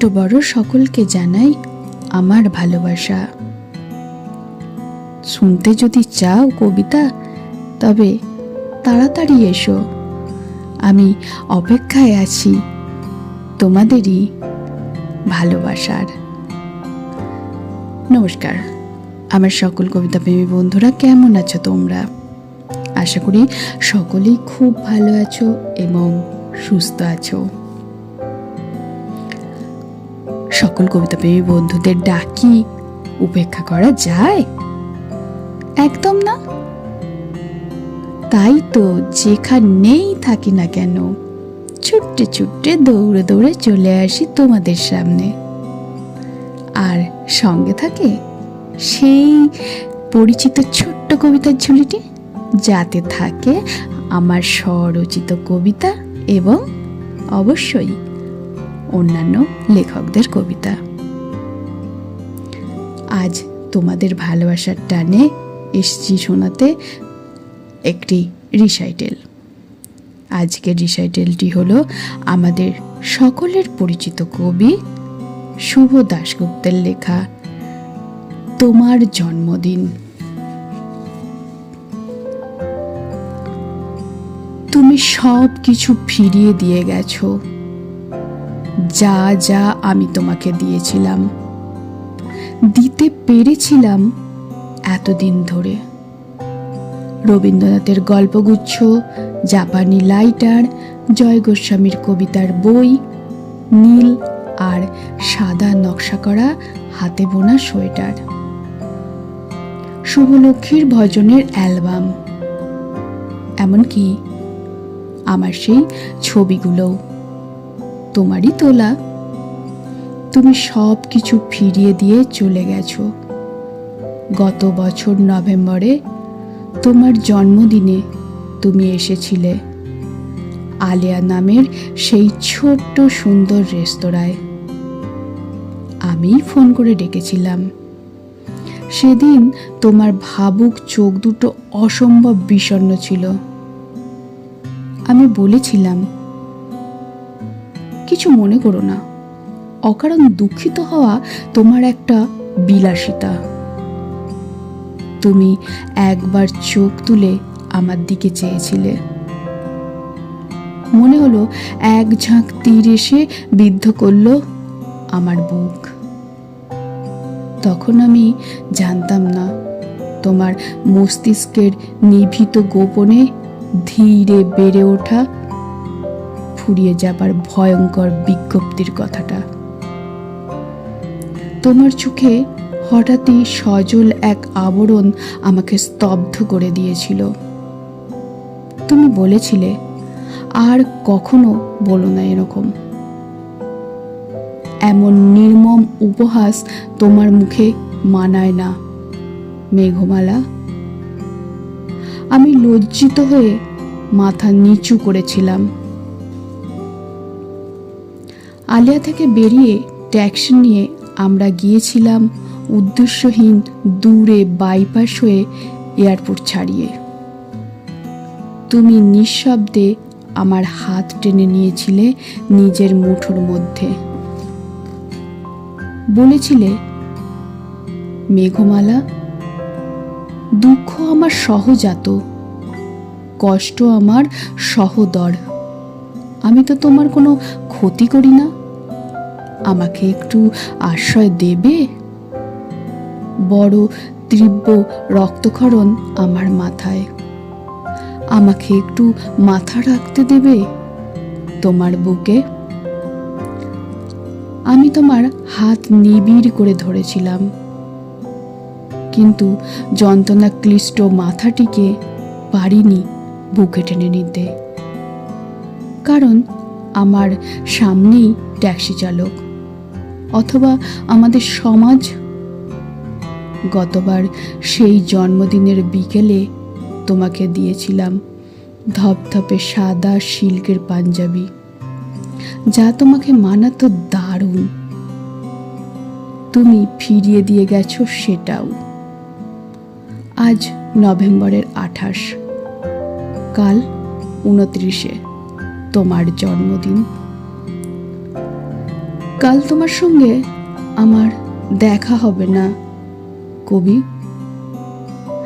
ছোট্ট বড় সকলকে জানাই আমার ভালোবাসা। শুনতে যদি চাও কবিতা, তবে তাড়াতাড়ি এসো। আমি অপেক্ষায় আছি তোমাদেরই ভালোবাসার। নমস্কার। আমার সকল কবিতা প্রেমী বন্ধুরা, কেমন আছো তোমরা? আশা করি সকলেই খুব ভালো আছো এবং সুস্থ আছো। সকল কবিতা প্রেমী বন্ধুদের ডাকি, উপেক্ষা করা যায়? একদম না? তাই তো যেখানেই থাকি না কেন ছুট্টে ছুট্টে দৌড়ে দৌড়ে চলে আসি তোমাদের সামনে। আর সঙ্গে থাকে সেই পরিচিত ছোট্ট কবিতার ঝুলিটি, যাতে থাকে আমার স্বরচিত কবিতা এবং অবশ্যই অন্যান্য লেখকদের কবিতা। আজ তোমাদের ভালোবাসার টানে এসছি শোনাতে একটি রিসাইটেল আজকের রিসাইটেলটি হলো আমাদের সকলের পরিচিত কবি শুভ দাশগুপ্তের লেখা, তোমার জন্মদিন। তুমি সব কিছু ফিরিয়ে দিয়ে গেছো। যা যা আমি তোমাকে দিয়েছিলাম। দিতে পেরেছিলাম এতদিন ধরে। রবীন্দ্রনাথের গল্পগুচ্ছ, জাপানি লাইটার, জয় গোস্বামীর কবিতার বই, নীল আর সাদা নকশা করা হাতে বোনা সোয়েটার। শুভলক্ষ্মীর ভজনের অ্যালবাম। এমনকি আমার সেই ছবিগুলোও। তোমারই তোলা। তুমি সব কিছু ফিরিয়ে দিয়ে চলে গেছো। গত বছর নভেম্বরে তোমার জন্মদিনে তুমি এসেছিলে আলিয়া নামের সেই ছোট্ট সুন্দর রেস্তোরাঁয়। আমি ফোন করে ডেকেছিলাম। সেদিন তোমার ভাবুক চোখ দুটো অসম্ভব বিষণ্ণ ছিল। আমি বলেছিলাম কিছু মনে করো না। অকারণ দুঃখিত হওয়া তোমার একটা বিলাসিতা। তুমি একবার চোখ তুলে আমার দিকে চেয়েছিলে। মনে হলো এক ঝাঁক তীর এসে বিদ্ধ করল আমার বুক। তখন আমি জানতাম না তোমার মস্তিষ্কের নিভৃত গোপনে ধীরে বেড়ে ওঠা ফুরিয়ে যাবার ভয়ঙ্কর বিজ্ঞপ্তির কথাটা। তোমার চোখে হঠাৎই সজল এক আবরণ আমাকে স্তব্ধ করে দিয়েছিল। তুমি বলেছিলে, আর কখনো বলো না এরকম। এমন নির্মম উপহাস তোমার মুখে মানায় না, মেঘমালা। আমি লজ্জিত হয়ে মাথা নিচু করেছিলাম। আলিয়া থেকে বেরিয়ে ট্যাক্সি নিয়ে আমরা গিয়েছিলাম উদ্দেশ্যহীন দূরে বাইপাস হয়ে এয়ারপোর্ট ছাড়িয়ে। তুমি নিঃশব্দে আমার হাত টেনে নিয়েছিলে নিজের মুঠোর মধ্যে। বলেছিলে, মেঘমালা, দুঃখ আমার সহজাত, কষ্ট আমার সহদর। আমি তো তোমার কোনো ক্ষতি করি না। আমাকে একটু আশ্রয় দেবে? বড় তীব্র রক্তক্ষরণ আমার মাথায়। আমাকে একটু মাথা রাখতে দেবে তোমার বুকে? আমি তোমার হাত নিবিড় করে ধরেছিলাম। কিন্তু যন্ত্রণা ক্লিষ্ট মাথাটিকে পারিনি বুকে টেনে নিতে। কারণ আমার সামনেই ট্যাক্সি চালক। অথবা আমাদের সমাজ? গতবার সেই জন্মদিনের বিকেলে তোমাকে দিয়েছিলাম ধপধপে সাদা সিল্কের পাঞ্জাবি, যা তোমাকে মানাতো দারুণ। তুমি ফিরিয়ে দিয়ে গেছো সেটাও। আজ নভেম্বরের আঠাশ, কাল উনত্রিশে তোমার জন্মদিন। কাল তোমার সঙ্গে আমার দেখা হবে না। কবি,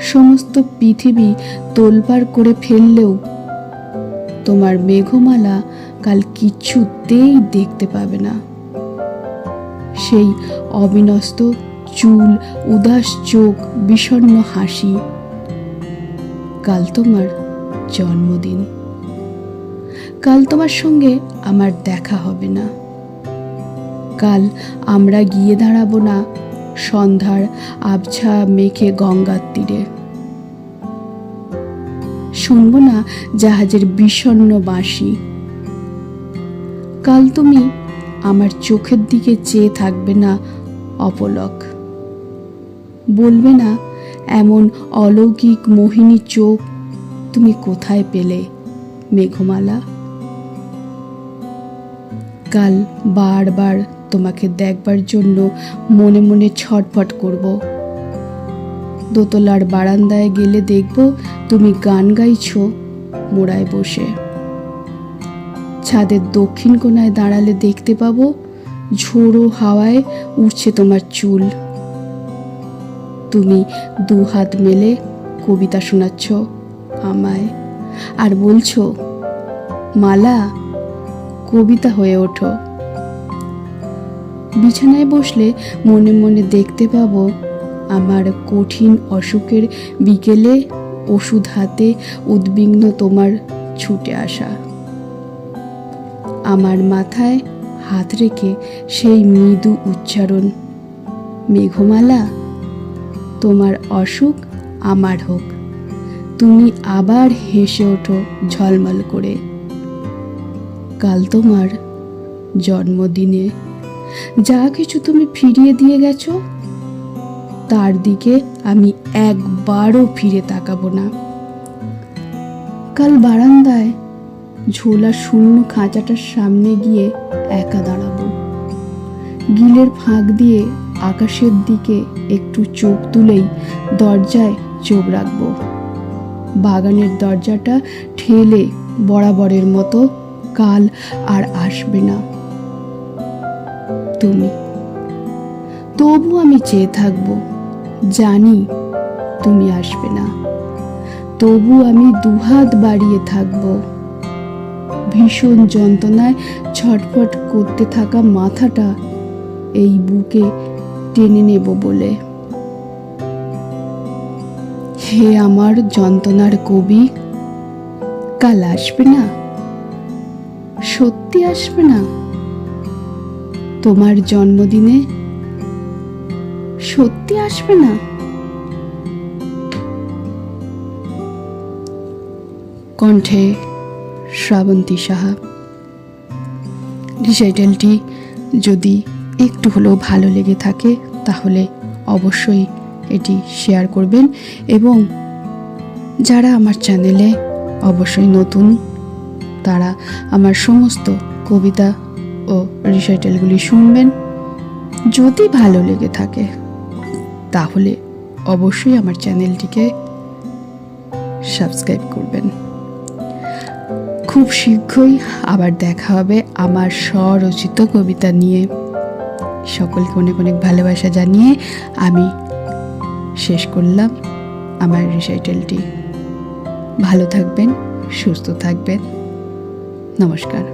সমস্ত পৃথিবী তোলপাড় করে ফেললেও তোমার মেঘমালা কাল কিছুতেই দেখতে পাবে না। সেই অবিনস্ত চুল, উদাস চোখ বিষণ্ণ হাসি, কাল তোমার জন্মদিন। কাল তোমার সঙ্গে আমার দেখা হবে না। কাল আমরা গিয়ে দাঁড়াবো না। সন্ধ্যার আবছা মেখে গঙ্গার তীরে। শুনব না জাহাজের বিষণ্ণ বাঁশি। কাল তুমি আমার চোখের দিকে চেয়ে থাকবে না, অপলক। বলবে না এমন অলৌকিক মোহিনী চোখ তুমি কোথায় পেলে, মেঘমালা? কাল বারবার তোমাকে দেখবার জন্য মনে মনে ছটফট করব। দোতলার বারান্দায় গেলে দেখব তুমি গান গাইছো মোড়ায় বসে। ছাদের দক্ষিণ কোনায় দাঁড়ালে দেখতে পাবো ঝোড়ো হাওয়ায় উঠছে তোমার চুল। তুমি দু হাত মেলে কবিতা শোনাচ্ছ আমায় আর বলছো, মালা, কবিতা হয়ে ওঠো। বিছানায় বসলে মনে মনে দেখতে পাবো আমার কঠিন অসুখের বিকেলে ওষুধ হাতে উদ্বিগ্ন তোমার ছুটে আসা। আমার মাথায় হাত রেখে সেই মৃদু উচ্চারণ, মেঘমালা, তোমার অসুখ আমার হোক। তুমি আবার হেসে ওঠো ঝলমল করে। কাল তোমার জন্মদিনে যা কিছু তুমি ফিরিয়ে দিয়ে গেছো, তার দিকে আমি একবারও ফিরে তাকাবো না। কাল বারান্দায় ঝোলা শূন্য খাঁচাটার সামনে গিয়ে একা দাঁড়াবো। গিলের ফাঁক দিয়ে আকাশের দিকে একটু চোখ তুলেই দরজায় চোখ রাখব। বাগানের দরজাটা ঠেলে বরাবরের মতো কাল আর আসবে না। তুমি। তবু আমি চেয়ে থাকব, জানি তুমি আসবে না। তবু আমি দুহাত বাড়িয়ে থাকব। ভীষণ যন্ত্রণায় ছটফট করতে থাকা মাথাটা এই বুকে টেনে নেব বলে। হে আমার যন্ত্রণার কবি, কাল আসবে না? সত্যি আসবে না? তোমার জন্মদিনে সত্যি আসবে না? কণ্ঠে শ্রাবন্তী সাহা। রিসাইটেলটি যদি একটু হলেও ভালো লেগে থাকে, তাহলে অবশ্যই এটি শেয়ার করবেন এবং যারা আমার চ্যানেলে অবশ্যই নতুন, তারা আমার সমস্ত কবিতা ও রিসাইটেলগুলি শুনবেন। যদি ভালো লেগে থাকে, তাহলে অবশ্যই আমার চ্যানেলটিকে সাবস্ক্রাইব করবেন। খুব শীঘ্রই আবার দেখা হবে আমার স্বরচিত কবিতা নিয়ে। সকলকে অনেক অনেক ভালোবাসা জানিয়ে আমি শেষ করলাম। আমার রিসাইটেলটি ভালো থাকবেন, সুস্থ থাকবেন। নমস্কার।